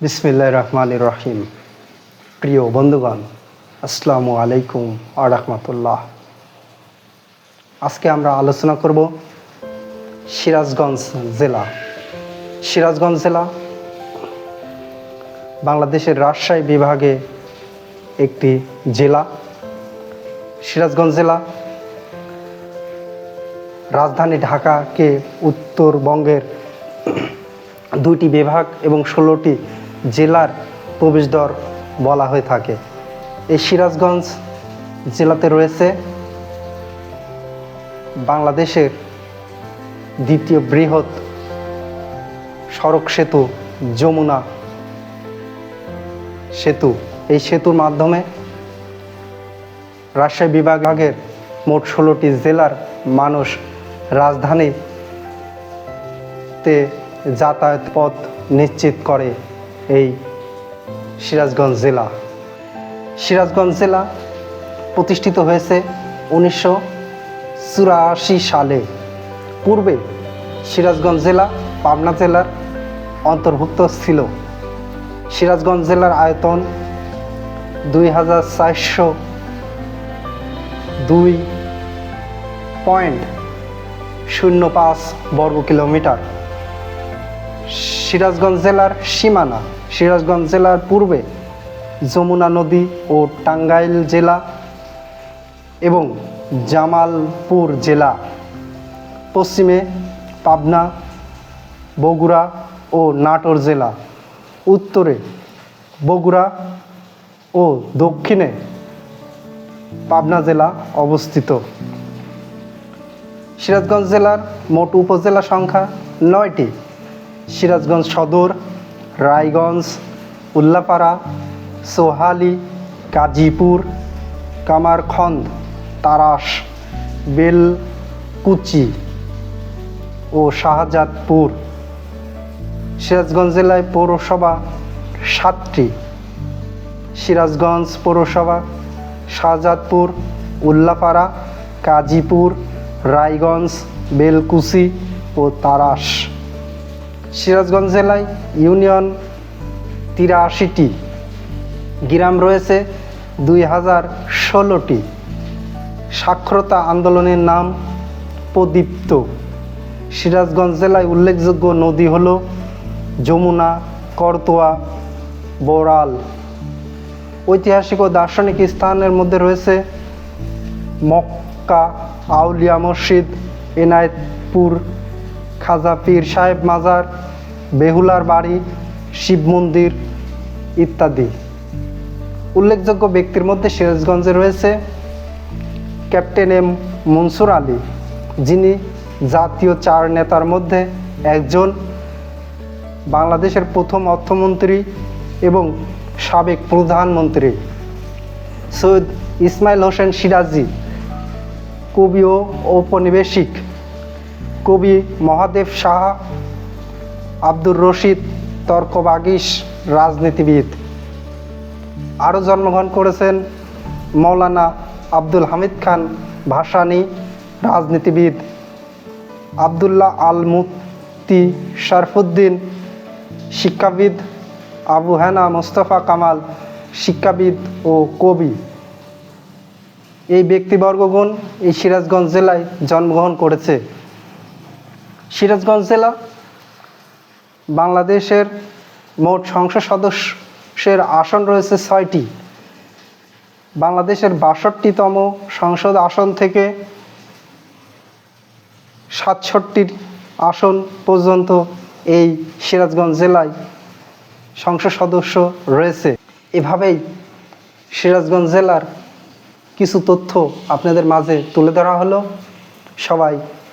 বিসমিল্লাহ রহমান রহিম। প্রিয় বন্ধুগণ, আসসালামু আলাইকুম আরহামতুল্লাহ আজকে আমরা আলোচনা করব সিরাজগঞ্জ জেলা। সিরাজগঞ্জ জেলা বাংলাদেশের রাজশাহী বিভাগে একটি জেলা। সিরাজগঞ্জ জেলা রাজধানী ঢাকাকে উত্তরবঙ্গের দুইটি বিভাগ এবং ষোলোটি জেলার প্রবেশদ্বার বলা হয়ে থাকে। এই সিরাজগঞ্জ জেলাতে রয়েছে বাংলাদেশের দ্বিতীয় বৃহৎ সড়ক সেতু, যমুনা সেতু। এই সেতুর মাধ্যমে রাজশাহী বিভাগের মোট ষোলোটি জেলার মানুষ রাজধানীতে যাতায়াত পথ নিশ্চিত করে। এই সিরাজগঞ্জ জেলা। সিরাজগঞ্জ জেলা প্রতিষ্ঠিত হয়েছে উনিশশো চুরাশি সালে। পূর্বে সিরাজগঞ্জ জেলা পাবনা জেলার অন্তর্ভুক্ত ছিল। সিরাজগঞ্জ জেলার আয়তন দুই হাজার চারশো দুই পয়েন্ট শূন্য পাঁচ বর্গ কিলোমিটার সিরাজগঞ্জ জেলার সীমানা, সিরাজগঞ্জ জেলার পূর্বে যমুনা নদী ও টাঙ্গাইল জেলা এবং জামালপুর জেলা। পশ্চিমে পাবনা, বগুড়া ও নাটোর জেলা। উত্তরে বগুড়া ও দক্ষিণে পাবনা জেলা অবস্থিত। সিরাজগঞ্জ জেলার মোট উপজেলা সংখ্যা নয়টি। সিরাজগঞ্জ সদর, রায়গঞ্জ, উল্লাপাড়া, সোহালি, গাজীপুর, কামারখন্দ, তারাস, বেলকুচি ও শাহজাদপুর। সিরাজগঞ্জ জেলায় পৌরসভা সাতটি। সিরাজগঞ্জ পৌরসভা শাহজাদপুর, উল্লাপাড়া, গাজীপুর, রায়গঞ্জ, বেলকুচি ও তারাস। সিরাজগঞ্জ জেলায় ইউনিয়ন তিরাশিটি। গ্রাম রয়েছে দুই হাজার ষোলোটি। সাক্ষরতা আন্দোলনের নাম প্রদীপ্ত। সিরাজগঞ্জ জেলায় উল্লেখযোগ্য নদী হল যমুনা, করতোয়া বোরাল ঐতিহাসিক ও দার্শনিক স্থানের মধ্যে রয়েছে মক্কা, আউলিয়া মসজিদ, এনায়েতপুর খাজা পীর সাহেব মাজার, বেহুলার বাড়ি, শিব মন্দির ইত্যাদি। উল্লেখযোগ্য ব্যক্তির মধ্যে সিরাজগঞ্জে রয়েছে ক্যাপ্টেন এম মনসুর আলী, যিনি জাতীয় চার নেতার মধ্যে একজন, বাংলাদেশের প্রথম অর্থমন্ত্রী এবং সাবেক প্রধানমন্ত্রী। সৈয়দ ইসমাইল হোসেন সিরাজি, কবি ও ঔপনিবেশিক। কবি মহাদেব সাহা আব্দুর রশিদ তর্কবাগিস রাজনীতিবিদ। আরও জন্মগ্রহণ করেছেন মৌলানা আব্দুল হামিদ খান ভাসানী, রাজনীতিবিদ। আবদুল্লাহ আল মুফতি শরফুদ্দিন, শিক্ষাবিদ। আবু হেনা মোস্তফা কামাল, শিক্ষাবিদ ও কবি। এই ব্যক্তিবর্গগণ এই সিরাজগঞ্জ জেলায় জন্মগ্রহণ করেছে। সিরাজগঞ্জ জেলা, বাংলাদেশের মোট সংসদ সদস্যের আসন রয়েছে ছয়টি। বাংলাদেশের বাষট্টিতম সংসদ আসন থেকে সাতষট্টির আসন পর্যন্ত এই সিরাজগঞ্জ জেলায় সংসদ সদস্য রয়েছে। এভাবেই সিরাজগঞ্জ জেলার কিছু তথ্য আপনাদের মাঝে তুলে ধরা হলো। সবাই